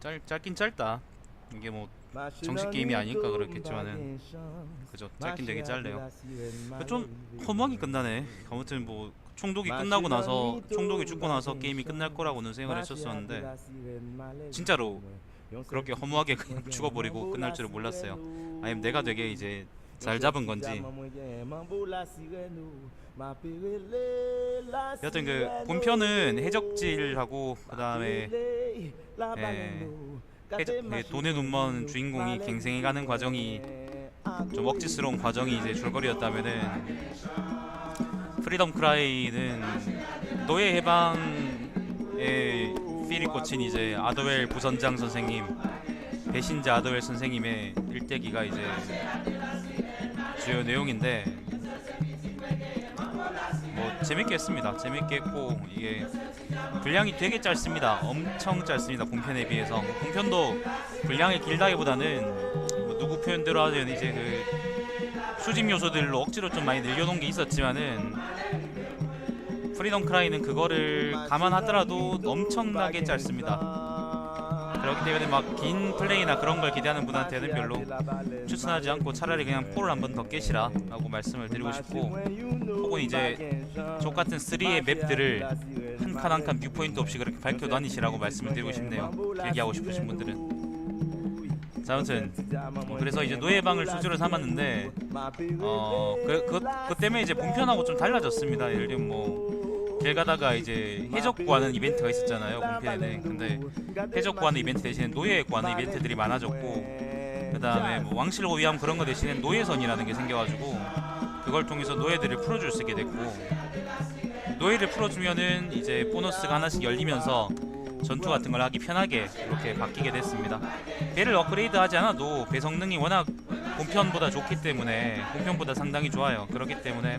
짧 짧긴 짧다. 이게 뭐 정식 게임이 아니니까 그렇겠지만은 그죠 짧긴 되게 짧네요. 좀 허무하게 끝나네. 아무튼 뭐 총독이 끝나고 나서 총독이 죽고 나서 게임이 끝날 거라고는 생각을 했었었는데 진짜로 그렇게 허무하게 그냥 죽어버리고 끝날 줄은 몰랐어요. 아니면 내가 되게 이제 잘 잡은 건지. 여튼 그 본편은 해적질하고 그 다음에 예, 해적, 예, 돈의 눈먼 주인공이 갱생해 가는 과정이 좀 억지스러운 과정이 이제 줄거리였다면은 프리덤 크라이는 노예 해방에 필이 꽂힌 이제 아더웰 부선장 선생님 배신자 아더웰 선생님의 일대기가 이제 주요 내용인데 뭐 재밌게 했습니다. 재밌게 했고 이게 분량이 되게 짧습니다. 엄청 짧습니다. 본편에 비해서 본편도 분량이 길다기보다는 뭐 누구 표현대로 하자면 이제 그 수집 요소들로 억지로 좀 많이 늘려놓은 게 있었지만은 프리덤 크라이는 그거를 감안하더라도 엄청나게 짧습니다. 그렇기 때문에 막 긴 플레이나 그런 걸 기대하는 분한테는 별로 추천하지 않고 차라리 그냥 포를 한 번 더 깨시라 라고 말씀을 드리고 싶고 혹은 이제 족 같은 3의 맵들을 한 칸 한 칸 뷰포인트 없이 그렇게 밝혀 다니시라고 말씀을 드리고 싶네요. 길게 하고 싶으신 분들은. 자 아무튼 뭐 그래서 이제 노예방을 소주로 삼았는데 어 그 그, 그 때문에 이제 본편하고 좀 달라졌습니다. 예를 들면 뭐 길 가다가 이제 해적 구하는 이벤트가 있었잖아요 본편에는 근데 해적 구하는 이벤트 대신에 노예 구하는 이벤트들이 많아졌고 그 다음에 뭐 왕실로 위함 그런 거 대신에 노예선이라는 게 생겨가지고 그걸 통해서 노예들을 풀어줄 수 있게 됐고 노예를 풀어주면은 이제 보너스가 하나씩 열리면서 전투 같은 걸 하기 편하게 이렇게 바뀌게 됐습니다. 배를 업그레이드 하지 않아도 배 성능이 워낙 본편보다 좋기 때문에 본편보다 상당히 좋아요. 그렇기 때문에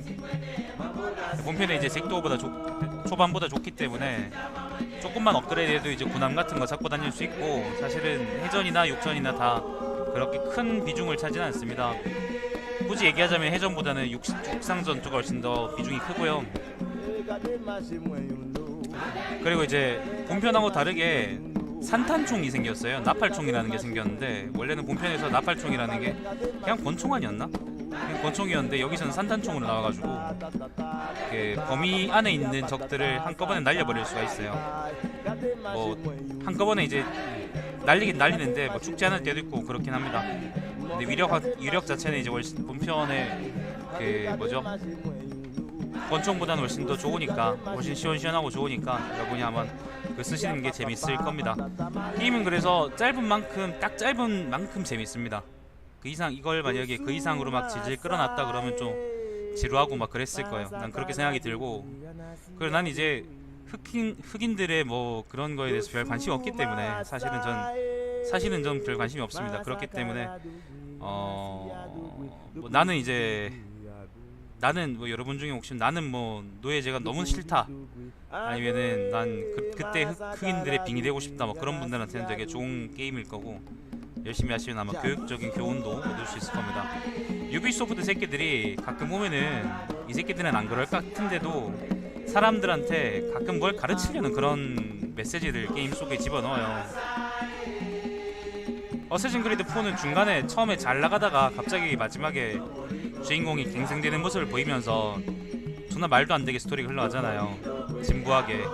본편에 이제 색도보다 좋- 초반보다 좋기 때문에 조금만 업그레이드해도 이제 군함 같은 거 잡고 다닐 수 있고 사실은 해전이나 육전이나 다 그렇게 큰 비중을 차지는 않습니다. 굳이 얘기하자면 해전보다는 육, 육상 전투가 훨씬 더 비중이 크고요. 그리고 이제 본편하고 다르게 산탄총이 생겼어요. 나팔총이라는 게 생겼는데 원래는 본편에서 나팔총이라는 게 그냥 권총 아니었나? 권총이었는데 여기서는 산탄총으로 나와가지고 그 범위 안에 있는 적들을 한꺼번에 날려버릴 수가 있어요. 뭐 한꺼번에 이제 날리긴 날리는데 뭐 죽지 않을 때도 있고 그렇긴 합니다. 근데 위력 위력 자체는 이제 훨씬 본편의 그 뭐죠? 권총보다는 훨씬 더 좋으니까 훨씬 시원시원하고 좋으니까 여러분이 한번 그 쓰시는 게 재밌을 겁니다. 게임은 그래서 짧은 만큼 딱 짧은 만큼 재밌습니다. 그 이상 이걸 만약에 그 이상으로 막 질질 끌어놨다 그러면 좀 지루하고 막 그랬을 거예요. 난 그렇게 생각이 들고 그리고 난 이제 흑인 흑인들의 뭐 그런 거에 대해서 별 관심 없기 때문에 사실은 전 사실은 전 별 관심이 없습니다. 그렇기 때문에 어 뭐 나는 이제 나는 뭐 여러분 중에 혹시 나는 뭐 노예제가 너무 싫다 아니면은 난 그, 그때 흑, 흑인들의 빙이 되고 싶다 뭐 그런 분들한테는 되게 좋은 게임일 거고 열심히 하시면 아마 교육적인 교훈도 얻을 수 있을 겁니다 유비소프트 새끼들이 가끔 보면은 이 새끼들은 안 그럴 것 같은데도 사람들한테 가끔 뭘 가르치려는 그런 메시지를 게임 속에 집어넣어요 어쌔신 크리드 4는 중간에 처음에 잘 나가다가 갑자기 마지막에 주인공이 갱생되는 모습을 보이면서 존나 말도 안 되게 스토리가 흘러가잖아요. 진부하게.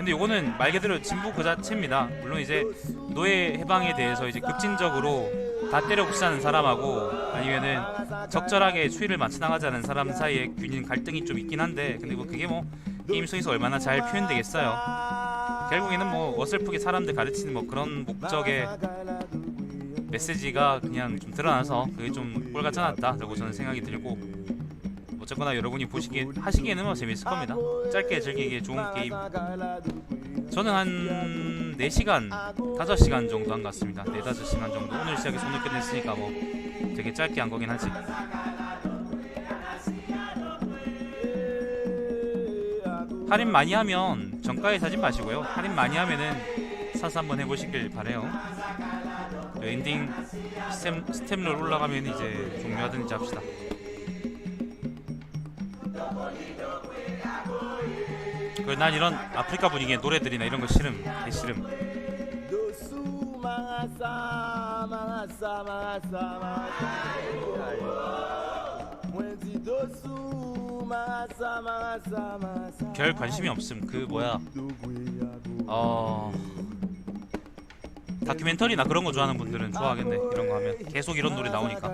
근데 요거는 말 그대로 진부 그 자체입니다. 물론 이제 노예 해방에 대해서 이제 급진적으로 다 때려 부수는 사람하고 아니면은 적절하게 추이를 맞춰 나가자는 사람 사이에 균인 갈등이 좀 있긴 한데 근데 뭐 그게 뭐 게임 속에서 얼마나 잘 표현되겠어요. 결국에는 뭐 어설프게 사람들 가르치는 뭐 그런 목적의 메시지가 그냥 좀 드러나서 그게 좀 꼴같지 않았다라고 저는 생각이 들고 어쨌거나 여러분이 보시기에 하시기에는 뭐 재밌을 겁니다. 짧게 즐기기에 좋은 게임. 저는 한 4시간, 5시간 정도 한 것 같습니다. 4, 5시간 정도. 오늘 시작해서 오늘 끝냈으니까 뭐 되게 짧게 한 거긴 하지. 할인 많이 하면 정가에 사지 마시고요. 할인 많이 하면은 사서 한번 해보시길 바래요. 엔딩 스템, 스템롤 올라가면 이제 종료하든지 합시다. 그난 이런 아프리카 분위기의 노래들이나 이런 거 싫음 개 싫음. 별 관심이 없음. 그 뭐야? 어. 다큐멘터리나 그런 거 좋아하는 분들은 좋아하겠네. 이런 거 하면. 계속 이런 노래 나오니까